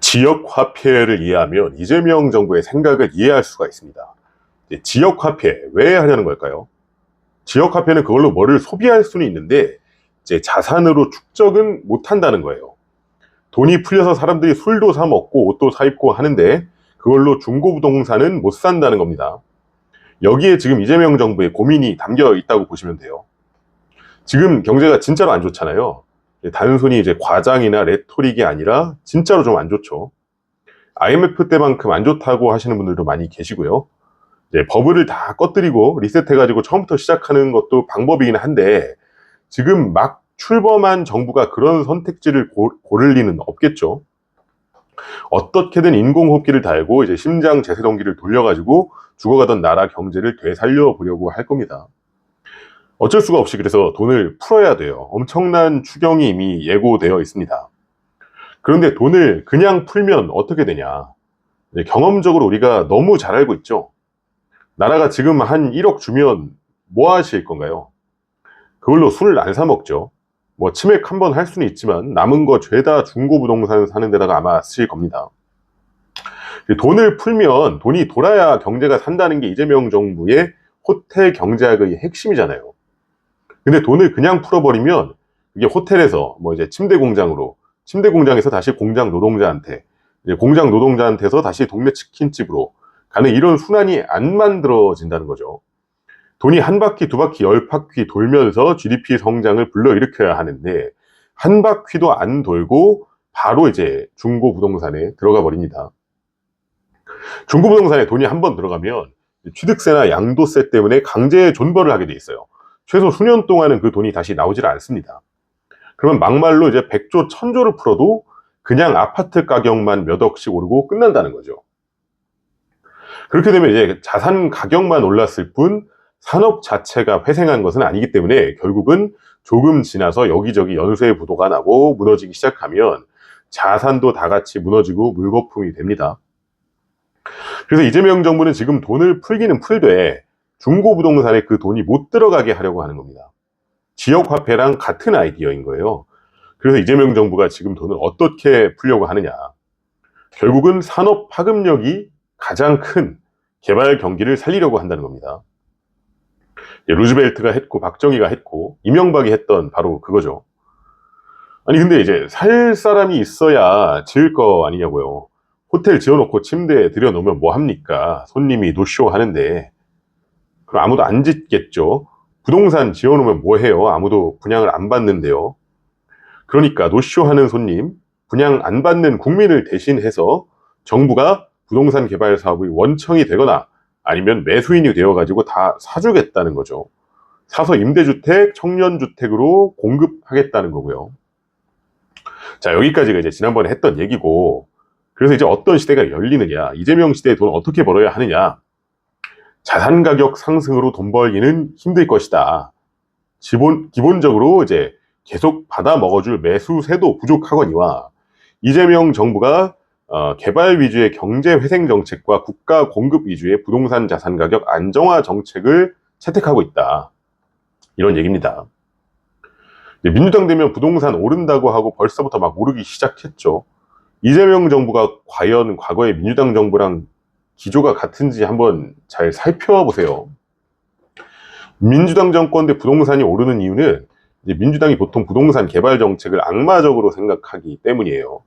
지역 화폐를 이해하면 이재명 정부의 생각을 이해할 수가 있습니다. 지역 화폐 왜 하려는 걸까요? 지역 화폐는 그걸로 뭐를 소비할 수는 있는데 이제 자산으로 축적은 못 한다는 거예요. 돈이 풀려서 사람들이 술도 사 먹고 옷도 사 입고 하는데 그걸로 중고 부동산은 못 산다는 겁니다. 여기에 지금 이재명 정부의 고민이 담겨 있다고 보시면 돼요. 지금 경제가 진짜로 안 좋잖아요. 단순히 이제 과장이나 레토릭이 아니라 진짜로 좀 안 좋죠. IMF 때만큼 안 좋다고 하시는 분들도 많이 계시고요. 이제 버블을 다 꺼뜨리고 리셋해가지고 처음부터 시작하는 것도 방법이긴 한데 지금 막 출범한 정부가 그런 선택지를 고, 고를 리는 없겠죠. 어떻게든 인공호흡기를 달고 이제 심장 제세동기를 돌려가지고 죽어가던 나라 경제를 되살려 보려고 할 겁니다. 어쩔 수가 없이 그래서 돈을 풀어야 돼요. 엄청난 추경이 이미 예고되어 있습니다. 그런데 돈을 그냥 풀면 어떻게 되냐? 이제 경험적으로 우리가 너무 잘 알고 있죠. 나라가 지금 한 1억 주면 뭐 하실 건가요? 그걸로 술을 안 사 먹죠. 뭐 치맥 한 번 할 수는 있지만 남은 거 죄다 중고 부동산 사는 데다가 아마 쓰실 겁니다. 돈을 풀면 돈이 돌아야 경제가 산다는 게 이재명 정부의 호텔 경제학의 핵심이잖아요. 근데 돈을 그냥 풀어버리면 이게 호텔에서 뭐 이제 침대 공장으로 침대 공장에서 다시 공장 노동자한테 공장 노동자한테서 다시 동네 치킨집으로 가는 이런 순환이 안 만들어진다는 거죠. 돈이 한 바퀴, 두 바퀴, 열 바퀴 돌면서 GDP 성장을 불러일으켜야 하는데 한 바퀴도 안 돌고 바로 이제 중고 부동산에 들어가 버립니다. 중고 부동산에 돈이 한 번 들어가면 취득세나 양도세 때문에 강제 존버를 하게 돼 있어요. 최소 수년 동안은 그 돈이 다시 나오질 않습니다. 그러면 막말로 이제 100조, 1000조를 풀어도 그냥 아파트 가격만 몇 억씩 오르고 끝난다는 거죠. 그렇게 되면 이제 자산 가격만 올랐을 뿐 산업 자체가 회생한 것은 아니기 때문에 결국은 조금 지나서 여기저기 연쇄 부도가 나고 무너지기 시작하면 자산도 다 같이 무너지고 물거품이 됩니다. 그래서 이재명 정부는 지금 돈을 풀기는 풀되 중고 부동산에 그 돈이 못 들어가게 하려고 하는 겁니다. 지역화폐랑 같은 아이디어인 거예요. 그래서 이재명 정부가 지금 돈을 어떻게 풀려고 하느냐. 결국은 산업 파급력이 가장 큰 개발 경기를 살리려고 한다는 겁니다. 예, 루즈벨트가 했고 박정희가 했고 이명박이 했던 바로 그거죠. 아니 근데 이제 살 사람이 있어야 지을 거 아니냐고요. 호텔 지어놓고 침대에 들여놓으면 뭐 합니까? 손님이 노쇼 하는데 그럼 아무도 안 짓겠죠. 부동산 지어놓으면 뭐 해요? 아무도 분양을 안 받는데요. 그러니까 노쇼 하는 손님, 분양 안 받는 국민을 대신해서 정부가 부동산 개발 사업의 원청이 되거나 아니면 매수인이 되어가지고 다 사주겠다는 거죠. 사서 임대주택, 청년주택으로 공급하겠다는 거고요. 자, 여기까지가 이제 지난번에 했던 얘기고, 그래서 이제 어떤 시대가 열리느냐, 이재명 시대에 돈 어떻게 벌어야 하느냐, 자산 가격 상승으로 돈 벌기는 힘들 것이다. 기본, 기본적으로 이제 계속 받아 먹어줄 매수세도 부족하거니와 이재명 정부가 어, 개발 위주의 경제 회생 정책과 국가 공급 위주의 부동산 자산 가격 안정화 정책을 채택하고 있다. 이런 얘기입니다. 민주당 되면 부동산 오른다고 하고 벌써부터 막 오르기 시작했죠. 이재명 정부가 과연 과거의 민주당 정부랑 기조가 같은지 한번 잘 살펴보세요. 민주당 정권 대 부동산이 오르는 이유는 민주당이 보통 부동산 개발 정책을 악마적으로 생각하기 때문이에요.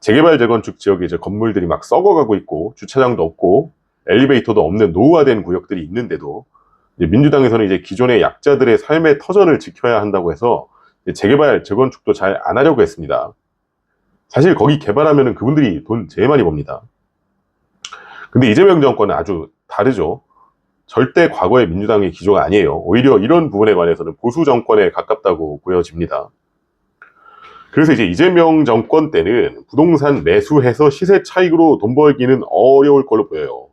재개발 재건축 지역에 이제 건물들이 막 썩어가고 있고 주차장도 없고 엘리베이터도 없는 노후화된 구역들이 있는데도 이제 민주당에서는 이제 기존의 약자들의 삶의 터전을 지켜야 한다고 해서 재개발 재건축도 잘 안 하려고 했습니다. 사실 거기 개발하면 그분들이 돈 제일 많이 법니다. 근데 이재명 정권은 아주 다르죠. 절대 과거의 민주당의 기조가 아니에요. 오히려 이런 부분에 관해서는 보수 정권에 가깝다고 보여집니다. 그래서 이제 이재명 정권 때는 부동산 매수해서 시세 차익으로 돈 벌기는 어려울 걸로 보여요.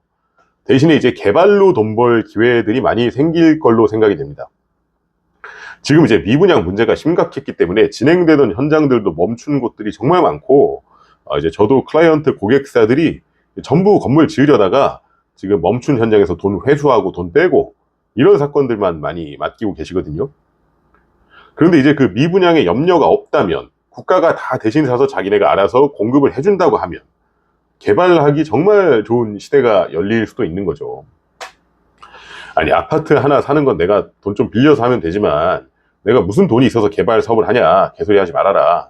대신에 이제 개발로 돈 벌 기회들이 많이 생길 걸로 생각이 됩니다. 지금 이제 미분양 문제가 심각했기 때문에 진행되던 현장들도 멈춘 곳들이 정말 많고, 어, 이제 저도 클라이언트 고객사들이 전부 건물 지으려다가 지금 멈춘 현장에서 돈 회수하고 돈 빼고 이런 사건들만 많이 맡기고 계시거든요. 그런데 이제 그 미분양에 염려가 없다면 국가가 다 대신 사서 자기네가 알아서 공급을 해준다고 하면 개발하기 정말 좋은 시대가 열릴 수도 있는 거죠. 아니 아파트 하나 사는 건 내가 돈 좀 빌려서 하면 되지만 내가 무슨 돈이 있어서 개발 사업을 하냐 개소리 하지 말아라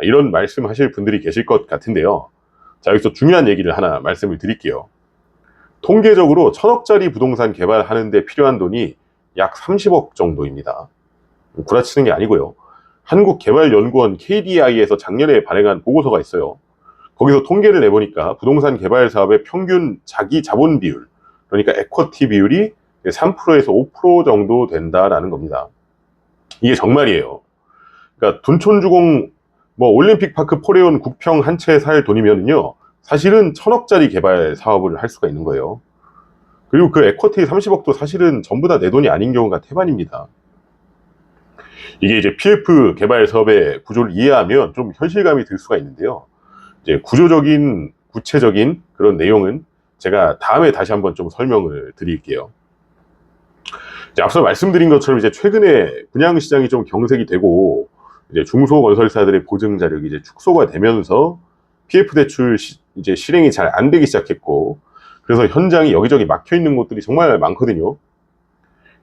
이런 말씀하실 분들이 계실 것 같은데요. 자 여기서 중요한 얘기를 하나 말씀을 드릴게요. 통계적으로 천억짜리 부동산 개발하는데 필요한 돈이 약 30억 정도입니다. 구라치는 게 아니고요. 한국개발연구원 KDI에서 작년에 발행한 보고서가 있어요. 거기서 통계를 내보니까 부동산 개발 사업의 평균 자기 자본 비율, 그러니까 에쿼티 비율이 3%에서 5% 정도 된다라는 겁니다. 이게 정말이에요. 그러니까 둔촌주공 뭐 올림픽 파크 포레온 국평 한 채 살 돈이면요. 사실은 천억짜리 개발 사업을 할 수가 있는 거예요. 그리고 그 에쿼티 30억도 사실은 전부 다 내 돈이 아닌 경우가 태반입니다. 이게 이제 PF 개발 사업의 구조를 이해하면 좀 현실감이 들 수가 있는데요. 이제 구조적인 구체적인 그런 내용은 제가 다음에 다시 한번 좀 설명을 드릴게요. 앞서 말씀드린 것처럼 이제 최근에 분양 시장이 좀 경색이 되고 이제 중소 건설사들의 보증 자력이 이제 축소가 되면서 PF 대출 시, 이제 실행이 잘 안 되기 시작했고 그래서 현장이 여기저기 막혀 있는 곳들이 정말 많거든요.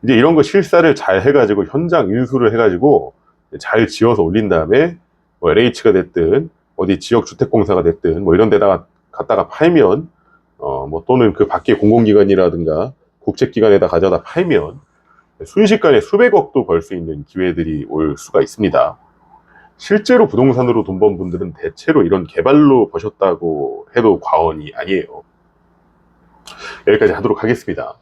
이제 이런 거 실사를 잘 해가지고 현장 인수를 해가지고 잘 지어서 올린 다음에 뭐 LH가 됐든 어디 지역 주택공사가 됐든 뭐 이런 데다가 갖다가 팔면 어 뭐 또는 그 밖에 공공기관이라든가 국책기관에다 가져다 팔면 순식간에 수백억도 벌 수 있는 기회들이 올 수가 있습니다. 실제로 부동산으로 돈 번 분들은 대체로 이런 개발로 버셨다고 해도 과언이 아니에요. 여기까지 하도록 하겠습니다.